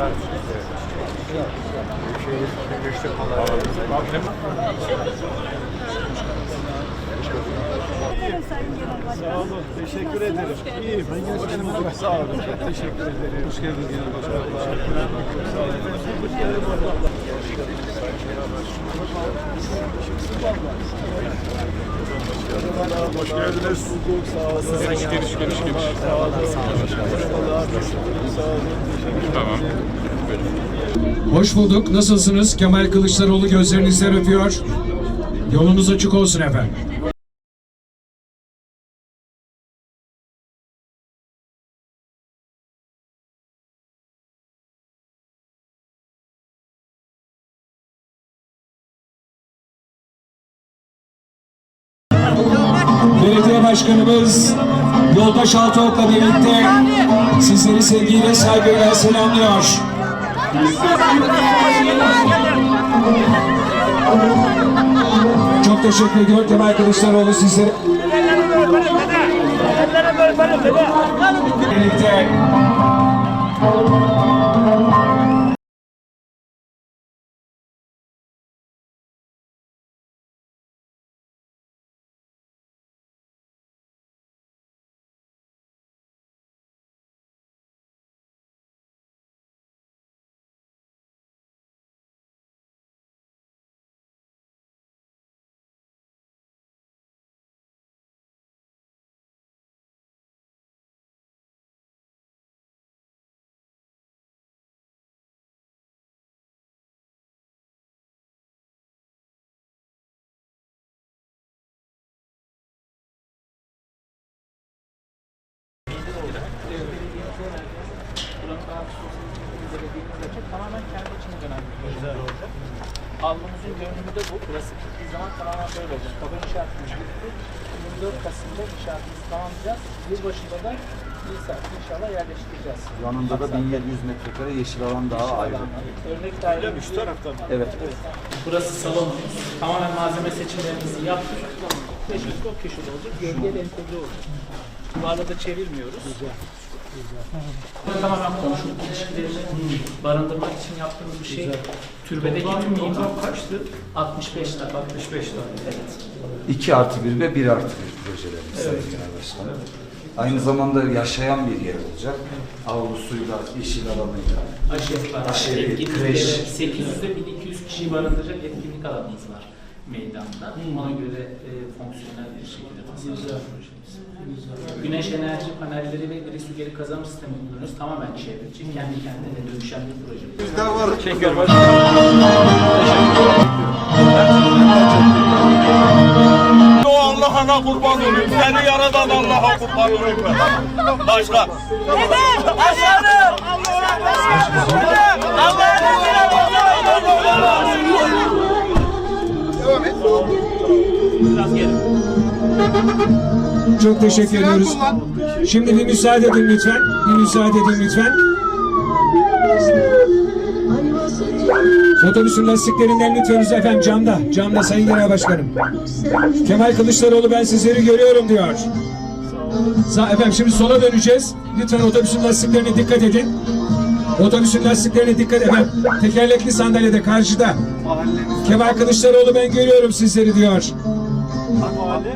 Sağ olun, teşekkür ederim. İyiyim, ben gerçekten sağ olun. Teşekkür ederim. Hoş geldiniz Genel Başkanım. Sağ olun. Hoş geldiniz. Sağ olun. Geniş, geniş, geniş, geniş. Sağ olun. Merhabalar. Sağ olun. Teşekkür Tamam. Hoş bulduk. Nasılsınız? Kemal Kılıçdaroğlu gözlerinizden öpüyor. Yolunuz açık olsun efendim. Belediye Başkanımız Yoldaş Altıok'la birlikte sizleri sevgiyle, saygıyla selamlıyor. Çok teşekkür ediyorum Kemal Kılıçdaroğlu sizlere. Birlikte tamamen kendi içine dönen bir projeler olacak. Alnımızın görünümü de bu. Burası gittiği zaman tamamen böyle olacak. Kaba inşaatımız bitti. 24 Kasım'da inşaatımızı tamamlayacağız. Yılbaşında da İSA'yı inşallah yerleştireceğiz. Yanında da 1700 metrekare yeşil alan daha ayrı. Örnek daire Şu taraftan. Evet. Burası salonumuz. Tamamen malzeme seçimlerimizi yaptık. Köşesi o köşede olacak. Gölgeyle entegre olacak. Duvarla da çevirmiyoruz. Güzel. Tamamen komşuluk ilişkilerini barındırmak için yaptığımız bir şey. Türbedeki tüm mimar kaçtı? 65 tane. 65 tane. Evet. 2 artı 1 ve 1 artı 1 projelerimiz Sayın Genel Başkanım. Aynı zamanda yaşayan bir yer olacak. Avlusuyla, yeşil alanıyla. Aşevi, kreş. 800'de 1200 kişiyi barındıracak etkinlik alanımız var meydanda. Ona göre e, fonksiyonel bir şekilde tasarlanacak projemiz. Güneş enerji panelleri ve gri su geri kazanım sistemi kullanıyoruz. Tamamen çevreci, kendi kendine dönüşen bir proje. O Allah'ına kurban olayım. Seni yaradan Allah'a kurban olayım ben. Başka. Çok teşekkür ediyoruz. Şimdi bir müsaade edin lütfen. Bir müsaade edin lütfen. Otobüsün lastiklerinden lütfen efendim camda. Camda Sayın Genel Başkanım. Kemal Kılıçdaroğlu ben sizleri görüyorum diyor. Sağ, efendim şimdi sola döneceğiz. Lütfen otobüsün lastiklerine dikkat edin. Otobüsün lastiklerine dikkat edin. Tekerlekli sandalyede karşıda. Kemal Kılıçdaroğlu ben görüyorum sizleri diyor.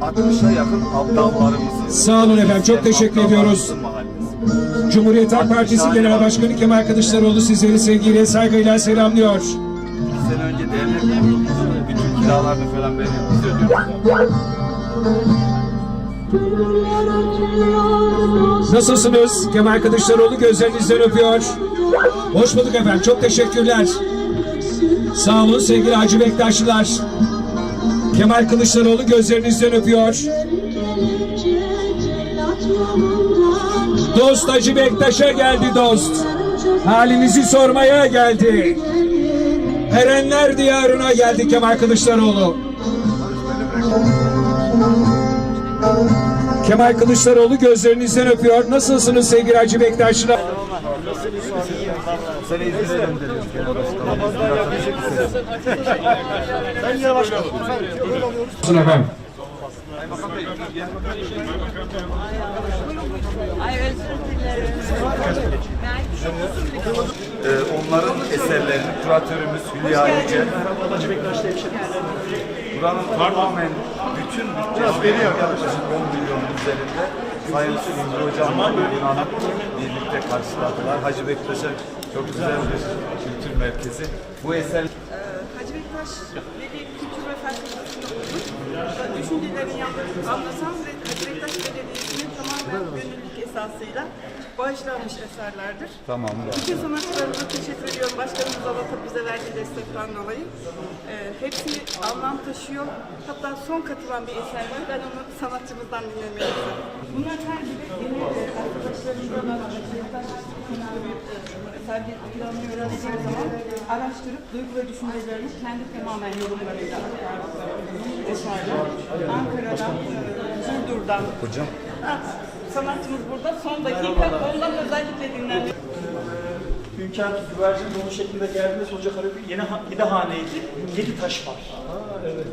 60'a yakın aptallarımızı. Sağ olun efendim. Çok teşekkür ediyoruz. Cumhuriyet Halk Partisi Genel Başkanı Kemal Kılıçdaroğlu sizleri sevgiyle, saygıyla selamlıyor. İki sene önce devlet. Bütün kiralarını falan ben biz ödüyoruz. Nasılsınız? Kemal Kılıçdaroğlu gözlerinizden öpüyor. Hoş bulduk efendim. Çok teşekkürler. Sağ olun sevgili Hacı Bektaşlılar. Kemal Kılıçdaroğlu gözlerinizden öpüyor. Dost Hacı Bektaş'a geldi dost. Halinizi sormaya geldi. Erenler diyarına geldi Kemal Kılıçdaroğlu. Kemal Kılıçdaroğlu gözlerinizden öpüyor. Nasılsınız sevgili Hacı Bektaşlılar? Seni İzmir'e gönderiyoruz Genel Başkanım. Ben yine başkanım. Olsun efendim. Ay özür dilerim. Ben Ee, onların eserlerini kuratörümüz Hülya Yüce. Buranın tamamen bütün bütçesi yaklaşık 10 milyon üzerinde Sayın Süleyman Hocam'la birlikte karşıladılar. Hacı Bektaş'a çok güzel bir kültür merkezi. Bu eser Hacı Bektaş Veli Kültür Felsefesi'nde olduk. Düşüncelerini anlatan ve Bektaş Belediyesi'nin tamamen gönüllülük esasıyla bağışlanmış eserlerdir. tamam. Bütün sanatçılarımıza teşekkür ediyorum. Başkanımız Alat'a bize verdiği destekten dolayı. Ee, hepsi anlam taşıyor. Hatta son katılan bir eser var. Ben onu sanatçımızdan dinlemeyi istedim. Bunlar her biri yeni e, arkadaşlarımızla e, eser bir planını öğrendiğim zaman araştırıp duygu ve düşüncelerini kendi tamamen yorumlarıyla eserler. Ankara'dan, Burdur'dan. Hocam. Sanatçımız burada. Son dakika ondan özellikle dinlendik. Hünkâr güvercin dolu şeklinde geldiğinde sonuca kadar yeni ha- yedi haneydi. Yedi taş var. evet.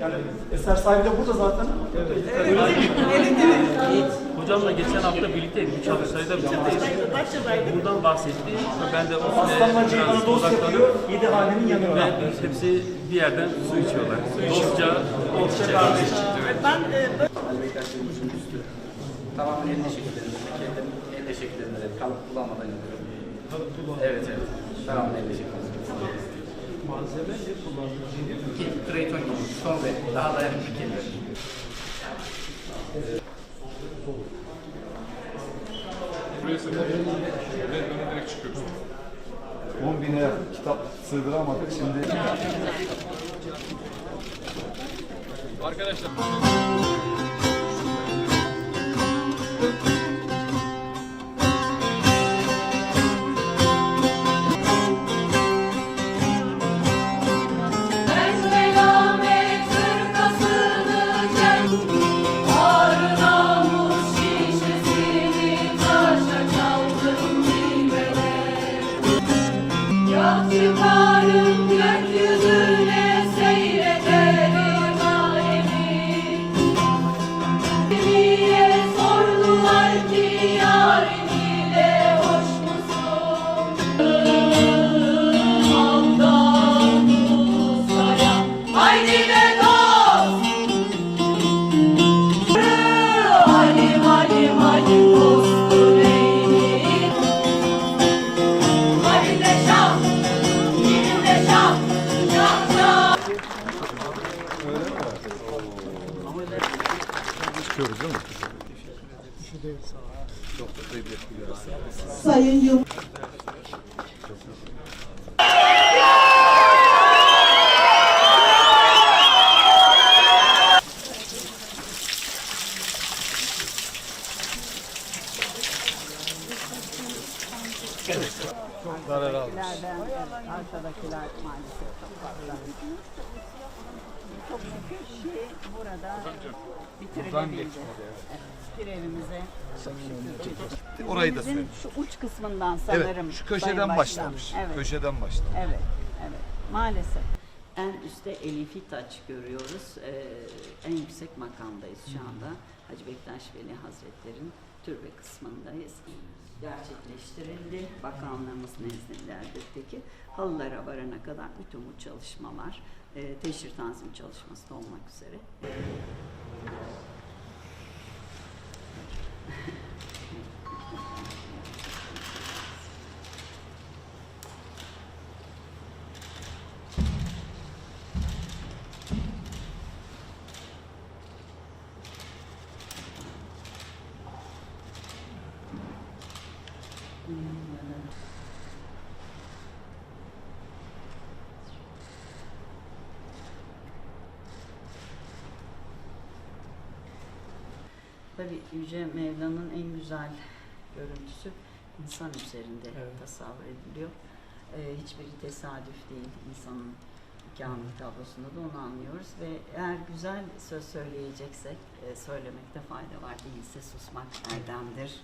Yani eser sahibi de burada zaten. Öyle değil mi? Hocamla geçen hafta birlikteydik. Üç hafta sayıda birlikteyiz. Buradan bahsetti. Ben de o Aslan Hacı biraz bana dost yapıyor. Yedi hanenin yanına. ve hepsi bir yerden su içiyorlar. Dostça, dostça kardeş. Evet. Ben e, Tamamen el şekillerinde, kendim el de kalıp kullanmadan yapıyorum. Evet evet. Tamamen el şekillerinde. Malzeme ne Trayton gibi, son ve daha dayanıklı kelime. 10 bine kitap sığdıramadık. Şimdi Ben konuşuyoruz değil mi? Sayın Yılmaz. Evet arkadakiler maalesef çok fazla. Çok şükür ki burada bitirilebildi. Evet, Bir evimize çok şükür. orayı da Bizim söyle. şu uç kısmından sanırım. Evet, şu köşeden başlamış. Evet, Köşeden başlamış. evet, evet. Maalesef. En üstte Elifi Taç görüyoruz. Ee, en yüksek makamdayız şu anda. Hacı Bektaş Veli Hazretleri'nin türbe kısmındayız. Gerçekleştirildi. Bakanlığımız nezdindedir Halılara varana kadar bütün bu çalışmalar, e, teşhir tanzim çalışması da olmak üzere Tabii Yüce Mevla'nın en güzel görüntüsü insan üzerinde tasavvur ediliyor. Ee, hiçbiri tesadüf değil insanın kamil tablosunda da onu anlıyoruz ve eğer güzel söz söyleyeceksek e, söylemekte fayda var değilse susmak erdemdir.